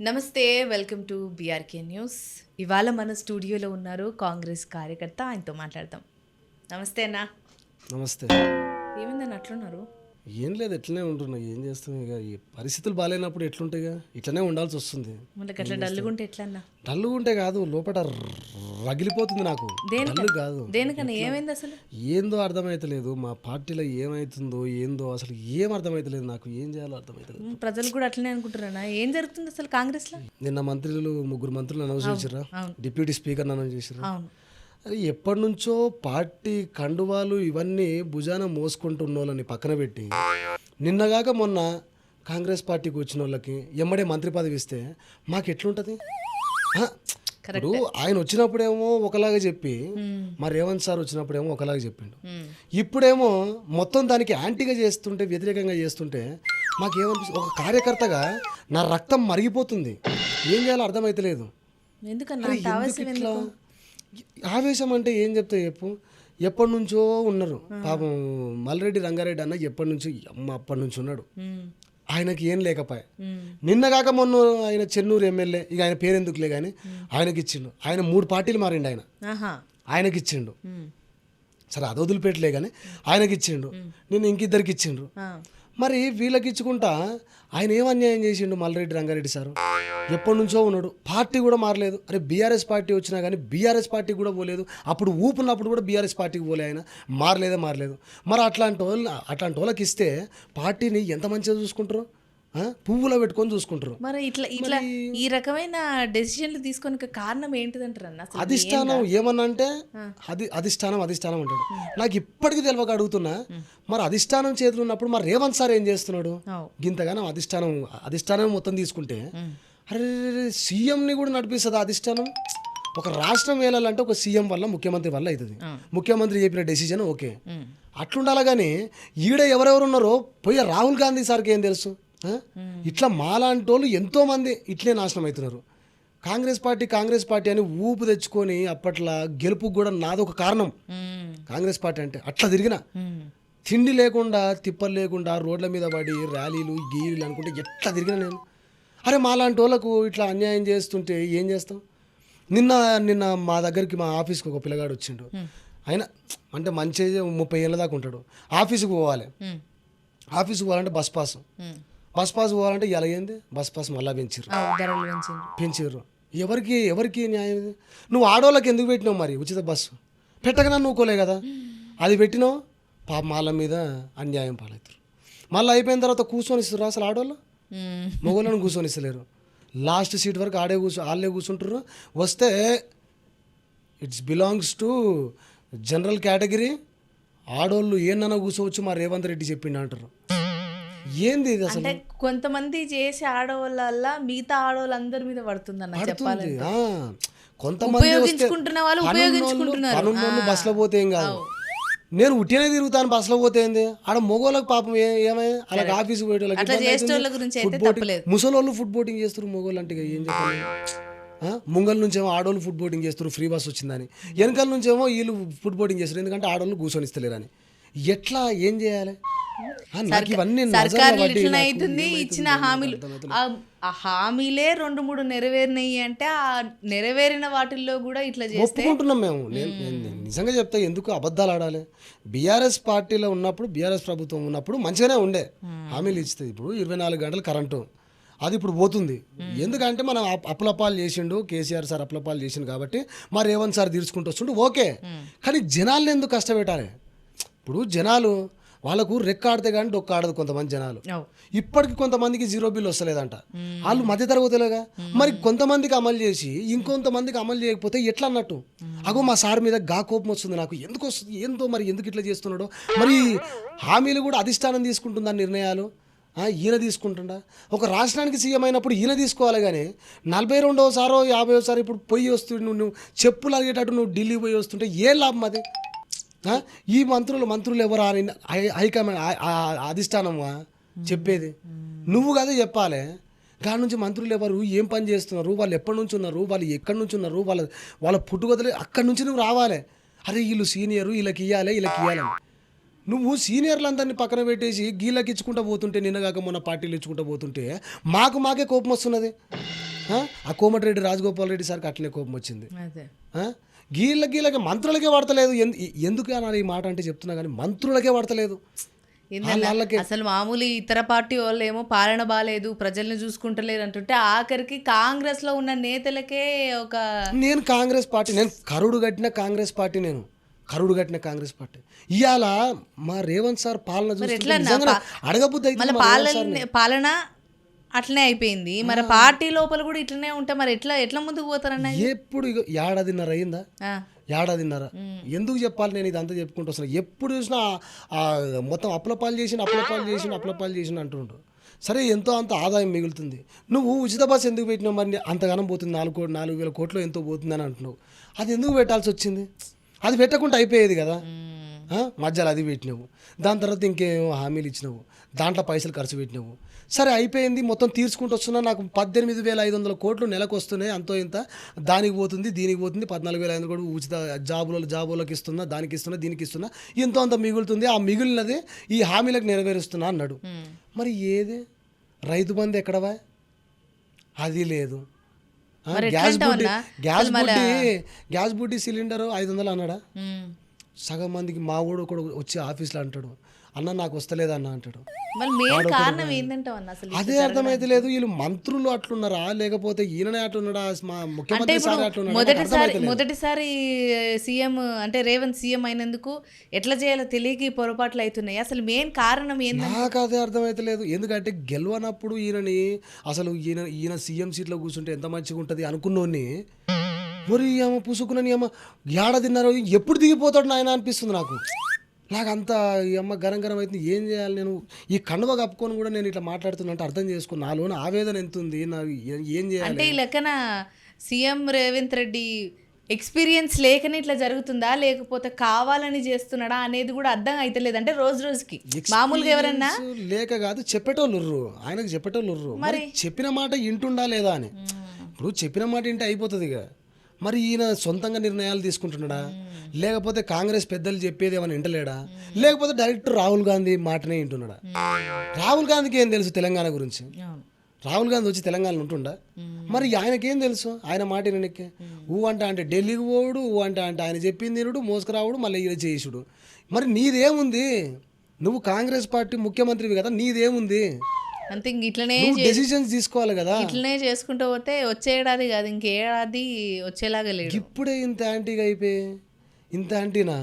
నమస్తే welcome to BRK news ఇవాళ మన స్టూడియోలో ఉన్నారు కాంగ్రెస్ కార్యకర్త ఆయనతో మాట్లాడతాం నమస్తే అన్న. నమస్తే. ఏమైందని అట్లున్నారు? ఏం లేదు ఎట్లనే ఉంటున్నా. ఏం చేస్తాం ఇక? ఈ పరిస్థితులు బాగాలేనప్పుడు ఎట్లుంటాయిగా ఇట్లనే ఉండాల్సి వస్తుంది. మనకి అట్లా డల్లుగుంటే ఎట్లా అన్న డల్లు ఉంటే కాదు లోపల రగిలిపోతుంది నాకు. కాదు. దేనికన్నా ఏమైంది అసలు? ఏందో అర్థమైతలేదు. మా పార్టీలో ఏమైతుందో ఏందో అసలు ఏం అర్థమైతలేదు నాకు. ఏం చేయాలో అర్థమైతలేదు. ప్రజలు కూడా అట్లనే అనుకుంటారన్నా ఏం జరుగుతుంది అసలు కాంగ్రెస్లో? నిన్న మంత్రులు ముగ్గురు మంత్రులు అనౌన్స్ చేసిర్రా? డిప్యూటీ స్పీకర్ అనౌన్స్ అది ఎప్పటి నుంచో పార్టీ కండువాలు ఇవన్నీ భుజాన మోసుకుంటున్న వాళ్ళని పక్కన పెట్టి నిన్నగాక మొన్న కాంగ్రెస్ పార్టీకి వచ్చిన వాళ్ళకి ఎమ్మడే మంత్రి పదవి ఇస్తే మాకు ఎట్లుంటుంది ఇప్పుడు ఆయన వచ్చినప్పుడేమో ఒకలాగా చెప్పి మా రేవంత్ సార్ వచ్చినప్పుడేమో ఒకలాగా చెప్పిండు. ఇప్పుడేమో మొత్తం దానికి యాంటీగా చేస్తుంటే వ్యతిరేకంగా చేస్తుంటే మాకేమనిపిస్తుంది? ఒక కార్యకర్తగా నా రక్తం మరిగిపోతుంది. ఏం చేయాలో అర్థమైతలేదు ఆవేశం ఎందుకు ఇట్లా? ఆవేశం అంటే ఏం చెప్తా చెప్పు? ఎప్పటి నుంచో ఉన్నారు. పాపం మల్రెడ్డి రంగారెడ్డి అన్న ఎప్పటి నుంచో అమ్మ అప్పటి నుంచి ఉన్నాడు. ఆయనకి ఏం లేకపోయా. ఉమ్, నిన్న కాక మొన్న ఆయన చెన్నూరు ఎమ్మెల్యే ఇక ఆయన పేరెందుకులే కానీ ఆయనకి ఇచ్చిండు ఆయన మూడు పార్టీలు మారిండు ఆయన. ఆయనకి ఇచ్చిండు సరే అది వదిలిపెట్టలే కానీ ఆయనకి ఇచ్చిండు నేను ఇంకిద్దరికి ఇచ్చిండ్రు మరి వీళ్ళకి ఇచ్చుకుంటా ఆయన ఏం అన్యాయం చేసిండు మల్రెడ్డి రంగారెడ్డి సారు? ఎప్పటి నుంచో ఉన్నాడు. పార్టీ కూడా మారలేదు. అరే బీఆర్ఎస్ పార్టీ వచ్చినా కానీ బీఆర్ఎస్ పార్టీ కూడా పోలేదు. అప్పుడు ఊపున్నప్పుడు కూడా బీఆర్ఎస్ పార్టీకి పోలే ఆయన. మారలేదే మారలేదు. మరి అట్లాంటి వాళ్ళు అట్లాంటి వాళ్ళకి ఇస్తే పార్టీని ఎంత మంచిగా చూసుకుంటారు? పువ్వులో పెట్టుకొని చూసుకుంటారు. మరి ఇట్లా ఇట్లా ఈ రకమైన డెసిషన్లు తీసుకోనికి కారణం ఏంటిదంటారు అన్న? అధిష్టానం ఏమన్నా అంటే అది అధిష్టానం అధిష్టానం అంటాడు. నాకు ఇప్పటికీ తెలియక అడుగుతున్నా మరి అధిష్టానం చేతులు ఉన్నప్పుడు మరి రేవంత్ సార్ ఏం చేస్తున్నాడు. గింతగానం అధిష్టానం అధిష్టానం మొత్తం తీసుకుంటే అరే సీఎంని కూడా నడిపిస్తుంది అధిష్టానం? ఒక రాష్ట్రం వేలాలంటే ఒక సీఎం వల్ల ముఖ్యమంత్రి వల్ల అవుతుంది. ముఖ్యమంత్రి చెప్పిన డెసిజన్ ఓకే. అట్లుండాలి కానీ ఈడ ఎవరెవరు ఉన్నారో పోయి రాహుల్ గాంధీ సార్కి ఏం తెలుసు? ఇట్లా మాలాంటి వాళ్ళు ఎంతో మంది ఇట్లే నాశనం అవుతున్నారు. కాంగ్రెస్ పార్టీ కాంగ్రెస్ పార్టీ అని ఊపు తెచ్చుకొని అప్పట్లో గెలుపుకు కూడా నాదొక కారణం. కాంగ్రెస్ పార్టీ అంటే అట్లా తిరిగిన. తిండి లేకుండా తిప్పలు లేకుండా రోడ్ల మీద పడి ర్యాలీలు గీలీలు అనుకుంటే ఎట్లా తిరిగిన నేను. అరే మాలాంటి వాళ్ళకు ఇట్లా అన్యాయం చేస్తుంటే ఏం చేస్తాం? నిన్న నిన్న మా దగ్గరికి మా ఆఫీస్కి ఒక పిల్లగాడు వచ్చిండు. ఆయన అంటే మంచి ముప్పై ఏళ్ళ దాకా ఉంటాడు. ఆఫీస్కి పోవాలి. ఆఫీస్కి పోవాలంటే బస్ పాస్. బస్ పాస్ పోవాలంటే ఎలా అయింది బస్ పాస్ మళ్ళీ పెంచారు పెంచారు ఎవరికి ఎవరికి న్యాయం ఇది? నువ్వు ఆడోళ్ళకి ఎందుకు పెట్టినావు మరి ఉచిత బస్సు? పెట్టకనా నువ్వుకోలే కదా. అది పెట్టినావు? పాప వాళ్ళ మీద అన్యాయం పాలవుతారు మళ్ళీ అయిపోయిన తర్వాత కూర్చొని ఇస్తారు అసలు ఆడోళ్ళు? ఉమ్, మగవాళ్ళని కూర్చొని ఇస్తలేరు. లాస్ట్ సీట్ వరకు ఆడే కూర్చో వాళ్ళే కూర్చుంటారు వస్తే it's belongs to general category ఆడోళ్ళు ఏనన్నా కూర్చోవచ్చు మా రేవంత్ రెడ్డి చెప్పిండు అంటారు ఏంది ఇది అసలు? అంటే కొంతమంది చేసే ఆడవాళ్ళ మిగతా ఆడవాళ్ళందరి మీద చెప్పాలి పడుతుంది. ఆ, కొంతమంది వస్తే ఉపయోగించుకుంటున్న వాళ్ళు ఉపయోగించుకుంటున్నారు. పనున్నోళ్ళు బస్సులో పోతే ఏం కాదు. నేను ఉట్టినే తిరుగుతాను బస్సులో పోతే ఏంది? ఆడ మొగోళ్ళకి పాపం ఏ- ఏమై ఆఫీస్కి పోయేటోళ్ళకి అట్లా చేసేటోళ్ళ. గురించి అయితే తప్పలేదు. ముసలోళ్ళు ఫుడ్ బోటింగ్ చేస్తారు మొగోళ్ళు అంటే ఇక ఏం చెప్పాలి? ఆ? ముంగల్ నుంచేమో ఆడోళ్ళు ఫుడ్ బోటింగ్ చేస్తారు ఫ్రీ బస్ వచ్చిందని. వెనకాల నుంచేమో వీళ్ళు ఫుడ్ బోటింగ్ చేస్తారు ఎందుకంటే ఆడోళ్ళు కూర్చొని ఇస్తలేరని. ఎట్లా ఏం చేయాలి? సర్కారు ఇట్లా. అవుతుంది ఇచ్చిన హామీలు. ఆ- హామీలే రెండు మూడు నెరవేరినాయి అంటే ఆ నెరవేరిన వాటిల్లో కూడా ఇట్లా చేస్తే ఒప్పుకుంటున్నాం మేము. నిజంగా చెప్తా ఎందుకు అబద్ధాలు ఆడాలి? బీఆర్ఎస్ పార్టీలో ఉన్నప్పుడు బీఆర్ఎస్ ప్రభుత్వం ఉన్నప్పుడు మంచిగానే ఉండే. హామీలు ఇస్తుంది ఇప్పుడు ఇరవై నాలుగు గంటలు కరెంటు. అది ఇప్పుడు పోతుంది. ఎందుకంటే మనం అప్- అప్పులపాలు చేసిండు కేసీఆర్ సార్ అప్పులపాలు చేసిండు కాబట్టి మా రేవంత్ సార్ తీర్చుకుంటూ వస్తుండు ఓకే. కానీ జనాల్ని ఎందుకు కష్టపెట్టాలి? ఇప్పుడు జనాలు వాళ్ళకు రెక్క ఆడితే కానీ డొక్క ఆడదు కొంతమంది జనాలు. ఇప్పటికి కొంతమందికి జీరో బిల్ వస్తలేదంట. వాళ్ళు మధ్య తరగతిలోగా మరి కొంతమందికి అమలు చేసి ఇంకొంతమందికి అమలు చేయకపోతే ఎట్లా అన్నట్టు? అగో మా సార్ మీద గా కోపం వస్తుంది నాకు. ఎందుకు వస్తుంది ఏందో మరి ఎందుకు ఇట్లా చేస్తున్నాడో? మరి హామీలు కూడా అధిష్టానం తీసుకుంటుందా నిర్ణయాలు? ఈయన తీసుకుంటుండా? ఒక రాష్ట్రానికి సీఎం అయినప్పుడు ఈయన తీసుకోవాలి కానీ నలభై రెండవసారో యాభైసారి ఇప్పుడు పొయ్యి వస్తుంటే నువ్వు నువ్వు చెప్పులు అడిగేటట్టు నువ్వు ఢిల్లీ పోయి వస్తుంటే ఏ లాభం అది? ఈ మంత్రులు మంత్రులు ఎవరు అని హై- హైకమాండ్ అధిష్టానమా చెప్పేది. నువ్వు కదా చెప్పాలి. కాడ నుంచి మంత్రులు ఎవరు? ఏం పని చేస్తున్నారు? వాళ్ళు ఎప్పటి నుంచి ఉన్నారు? వాళ్ళు ఎక్కడి నుంచి ఉన్నారు? వాళ్ళ వాళ్ళ పుట్టుకతలే అక్కడి నుంచి నువ్వు రావాలి. అరే వీళ్ళు సీనియరు వీళ్ళకి ఇవ్వాలి వీళ్ళకి ఇవ్వాలని నువ్వు సీనియర్లందరినీ పక్కన పెట్టేసి గీళ్ళకి ఇచ్చుకుంటూ పోతుంటే నిన్నగాక మొన్న పార్టీలు ఇచ్చుకుంటూ పోతుంటే మాకు మాకే కోపం వస్తున్నది. ఆ? కోమటిరెడ్డి రాజగోపాల్ రెడ్డి సార్కి అట్లనే కోపం వచ్చింది? గీళ్ళ గీళ్ళకి మంత్రులకే పడతలేదు ఎందు- ఎందుకు అనాలి ఈ మాట అంటే చెప్తున్నా కానీ మంత్రులకే వాళ్ళకే. అసలు మామూలు ఇతర పార్టీ వాళ్ళు ఏమో పాలన బాగాలేదు ప్రజల్ని చూసుకుంటలేరు అంటుంటే ఆఖరికి కాంగ్రెస్లో ఉన్న నేతలకే ఒక నేను కాంగ్రెస్ పార్టీ నేను కరుడు కట్టిన కాంగ్రెస్ పార్టీ నేను. కరుడు కట్టిన కాంగ్రెస్ పార్టీ. ఇవాళ మా రేవంత్ సార్ పాలన అడగబుద్ధి పాలన అట్లనే అయిపోయింది. మరి పార్టీ లోపల కూడా ఇట్లనే ఉంటే మరి ఎట్లా ఎట్లా ముందుకు పోతారన్న ఎప్పుడు ఇగో ఏడాదిన్నర అయిందా? ఏడాదిన్నర. ఎందుకు చెప్పాలి నేను ఇదంతా చెప్పుకుంటూ వస్తాను ఎప్పుడు చూసినా మొత్తం అప్లపాలు చేసిన అప్లపాలు చేసిన అప్లపాలు చేసిన అంటుండ్రు. సరే ఎంతో అంత ఆదాయం మిగులుతుంది. నువ్వు ఉచిత బస్సు ఎందుకు పెట్టినావు మరి? అంతగానం పోతుంది. నాలుగు కోట్లు నాలుగు వేల కోట్లు ఎంతో పోతుందని అంటున్నావు. అది ఎందుకు పెట్టాల్సి వచ్చింది? అది పెట్టకుండా అయిపోయేది కదా? మధ్యలో అది పెట్టినావు. దాని తర్వాత ఇంకేమో హామీలు ఇచ్చినావు? దాంట్లో పైసలు ఖర్చు పెట్టినావు. సరే అయిపోయింది మొత్తం తీర్చుకుంటూ వస్తున్నా నాకు పద్దెనిమిది వేల ఐదు వందల కోట్లు నెలకు వస్తున్నాయి అంతో ఇంత. దానికి పోతుంది దీనికి పోతుంది పద్నాలుగు వేల ఐదు కూడా ఉచిత జాబులలో జాబులకు ఇస్తున్నా దానికి ఇస్తున్నా దీనికి ఇస్తున్నా. ఎంతో అంత మిగులుతుంది ఆ మిగిలినదే ఈ హామీలకు నెరవేరుస్తున్నా అన్నాడు. మరి ఏది? రైతు బంధు ఎక్కడవా? అది లేదు. గ్యాస్ బుడ్డి? గ్యాస్ బుడ్డి గ్యాస్ బుడ్డి సిలిండర్ ఐదు వందలు అన్నాడా. సగం మందికి మా ఊడు ఒకడు వచ్చి ఆఫీస్లో అంటాడు అన్న నాకు వస్తలేదు అన్న అంటాడు అదే అర్థమైతే లేదు వీళ్ళు మంత్రులు అట్లున్నారా? లేకపోతే ఈయననే అట్లున్నాడా? మా ముఖ్యమంత్రి మొదటిసారి సీఎం అంటే రేవంత్ సీఎం అయినందుకు ఎట్లా చేయాలో తెలియక పొరపాట్లు అవుతున్నాయి. అసలు మెయిన్ కారణం ఏంది నాకు అదే అర్థమైతే లేదు. ఎందుకంటే గెలవనప్పుడు ఈయనని అసలు ఈయన ఈయన సీఎం సీట్లో కూర్చుంటే ఎంత మంచిగా ఉంటుంది అనుకున్నోని మరి ఏమో పుసుకునని ఏమో ఏడ తిన్నారో ఎప్పుడు దిగిపోతాడు నాయన అనిపిస్తుంది నాకు. నాకు అంత ఈ అమ్మ గరం గరం అవుతుంది. ఏం చేయాలి నేను? ఈ కండువ కప్పుకొని కూడా నేను ఇట్లా మాట్లాడుతున్నట్టు అర్థం చేసుకుని నాలోన ఆవేదన ఎంత ఉంది నాకు ఏ- చేయాలి? అంటే ఈ లెక్కన సీఎం రేవంత్ రెడ్డి ఎక్స్పీరియన్స్ లేకనే ఇట్లా జరుగుతుందా? లేకపోతే కావాలని చేస్తున్నాడా అనేది కూడా అర్థం అయితలేదు అంటే రోజు రోజుకి. మామూలుగా ఎవరన్నా? లేక కాదు చెప్పేటోళ్ళు ఆయనకు చెప్పేటోళ్ళు మరి చెప్పిన మాట ఇంటుండా లేదా అని? ఇప్పుడు చెప్పిన మాట ఇంటే అయిపోతుంది ఇక మరి ఈయన సొంతంగా నిర్ణయాలు తీసుకుంటున్నాడా? లేకపోతే కాంగ్రెస్ పెద్దలు చెప్పేది ఏమైనా వింటలేడా? లేకపోతే డైరెక్ట్ రాహుల్ గాంధీ మాటనే వింటున్నాడా? రాహుల్ గాంధీకి ఏం తెలుసు తెలంగాణ గురించి. రాహుల్ గాంధీ వచ్చి తెలంగాణలో ఉంటుండా? మరి ఆయనకేం తెలుసు? ఆయన మాట వినక్కే ఊ అంటే అంటే ఢిల్లీకి పోవుడు ఊ అంటే అంటే ఆయన చెప్పింది తినుడు మోసుకురావుడు మళ్ళీ ఈయన చేసుడు మరి నీదేముంది? నువ్వు కాంగ్రెస్ పార్టీ ముఖ్యమంత్రివి కదా నీదేముంది? అంతే ఇట్లనే డెసిషన్స్ తీసుకోవాలి కదా. ఇట్లనే చేసుకుంటూ పోతే వచ్చే ఏడాది కాదు ఇంకే ఏడాది వచ్చేలాగా లేడు. ఇప్పుడే ఇంత యాంటీగా అయిపోయి ఇంత యాంటీనా?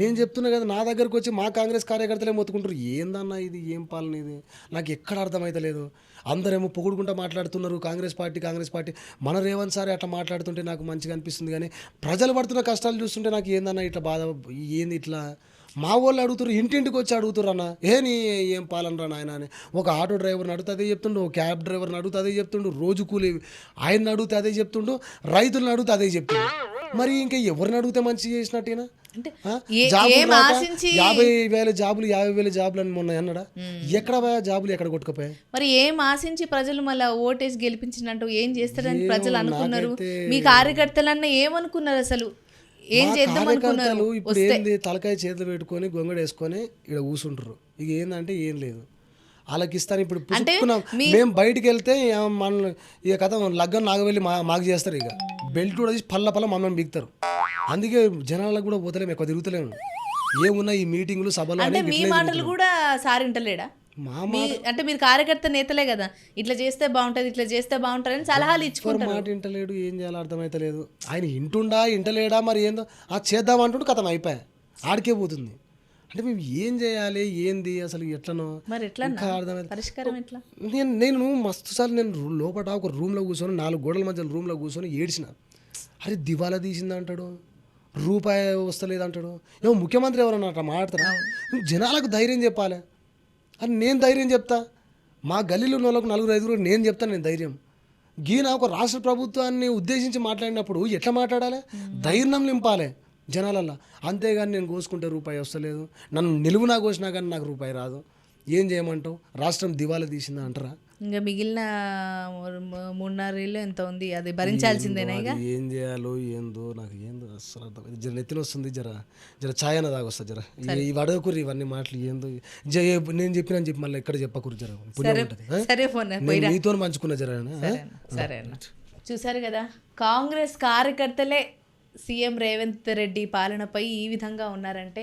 నేను చెప్తున్నా కదా నా దగ్గరకు వచ్చి మా కాంగ్రెస్ కార్యకర్తలే మొత్తుకుంటారు ఏందన్నా ఇది ఏం పాలన ఇది? నాకు ఎక్కడ అర్థమైతలేదు అందరేమో పొగుడుకుంటా మాట్లాడుతున్నారు కాంగ్రెస్ పార్టీ కాంగ్రెస్ పార్టీ. మన రేవంత్ సార్ అట్లా మాట్లాడుతుంటే నాకు మంచిగా అనిపిస్తుంది కానీ ప్రజలు పడుతున్న కష్టాలు చూస్తుంటే నాకు ఏందన్నా ఇట్లా బాధ ఏంది ఇట్లా? మా వాళ్ళు అడుగుతారు ఇంటింటికి వచ్చి అడుగుతారు అన్న ఏ నీ ఏం పాలన రా నాయన అని. ఒక ఆటో డ్రైవర్ని అడిగితే అదే చెప్తుండు ఒక క్యాబ్ డ్రైవర్ని అడిగితే అదే చెప్తుండు రోజు కూలి ఆయన్ని అడిగితే అదే చెప్తుండు రైతులను అడిగితే అదే చెప్తుండు. మరి ఇంకా ఎవరిని అడిగితే మంచి చేసినట్టేనా? యాభై వేల జాబులు యాభై వేల జాబులు అని మొన్న అన్నాడా? ఎక్కడ పోయా జాబులు ఎక్కడ కొట్టుకుపోయా? మరి ఏం ఆశించి ప్రజలు మళ్ళీ ఓటేసి గెలిపించినట్టు ఏం చేస్తారని ప్రజలు అనుకున్నారు? మీ కార్యకర్తలన్న ఏమనుకున్నారు అసలు? ఏం చేద్దాం అనుకున్నారు? ఇప్పుడు ఏంది తలకాయ చేతులు పెట్టుకొని గొంగడు వేసుకొని ఇక్కడ కూర్చుంటారు ఇక ఏందంటే ఏం లేదు. వాళ్ళకి ఇస్తాను ఇప్పుడు మేము బయటికి వెళ్తే మన ఇక కథ లగ్గం నాగవెళ్ళి మా మాకు చేస్తారు ఇక. బెల్ట్ కూడా తీసి పల్ల పల్ల మమ్మల్ని బిగుతారు అందుకే జనాలకు కూడా పోతలేము ఎక్కువ తిరుగుతలేము ఏమున్నా ఈ మీటింగ్లు సభలు అంటే మీ మాటలు కూడా సార్ వింటలేడా? మా మీ అంటే మీరు కార్యకర్త నేతలే కదా. ఇట్లా చేస్తే బాగుంటది ఇట్లా చేస్తే బాగుంటది అని సలహాలు ఇచ్చుకుంటారు. మాట ఇంటలేడు ఏం చేయాలో అర్థమైతలేదు. ఆయన ఇంటుండా ఇంటలేడా మరి ఏందో ఆ చేద్దాం అంటుండు కథం అయిపోయా. ఆడికే పోతుంది. అంటే మేము ఏం చేయాలి ఏంది అసలు ఎట్లనో? మరి ఎట్లా పరిష్కారం ఎట్లా? నేను నేను మస్తు సార్లు నేను లోపట ఒక రూమ్లో కూర్చొని నాలుగు గోడల మధ్య రూమ్లో కూర్చొని ఏడ్చిన. అరే దివాలా తీసింది అంటాడు? రూపాయి వస్తలేదు అంటాడు ఏమో ముఖ్యమంత్రి ఎవరన్నా అట్లా మాట్లాడతారా? జనాలకు ధైర్యం చెప్పాలి. అని నేను ధైర్యం చెప్తా. మా గల్లీలో ఉన్న వాళ్ళకు నలుగురు ఐదుగురు నేను చెప్తాను నేను ధైర్యం. గీన ఒక రాష్ట్ర ప్రభుత్వాన్ని ఉద్దేశించి మాట్లాడినప్పుడు ఎట్లా మాట్లాడాలి? ధైర్యం నింపాలి జనాలల్లో. అంతేగాని నేను కోసుకుంటే రూపాయి వస్తలేదు. నన్ను నిలువునా కోసినా కానీ నాకు రూపాయి రాదు. ఏం చేయమంటావు? రాష్ట్రం దివాలా తీసిందా అంటారా? ఇంకా మిగిలిన మూడున్నరేళ్ళు ఎంత ఉంది? అది భరించాల్సిందేనా ఇక ఏం చేయాలో ఏందో నాకు ఏందో అసలు అర్థం. జర నెత్తిన వస్తుంది జర జర ఛాయ్ అన్న దాగొస్తా జర. ఈ అడగకూరి ఇవన్నీ మాటలు ఏందో నేను చెప్పిన చెప్పి మళ్ళీ ఎక్కడ చెప్పకూరి జర? సరే ఫోన్ మీతో పంచుకున్న జర సరే అన్న చూసారు కదా కాంగ్రెస్ కార్యకర్తలే సీఎం రేవంత్ రెడ్డి పాలనపై ఈ విధంగా ఉన్నారంటే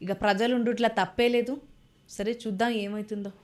ఇక ప్రజలు ఉండుట్లా తప్పే లేదు. సరే చూద్దాం ఏమవుతుందో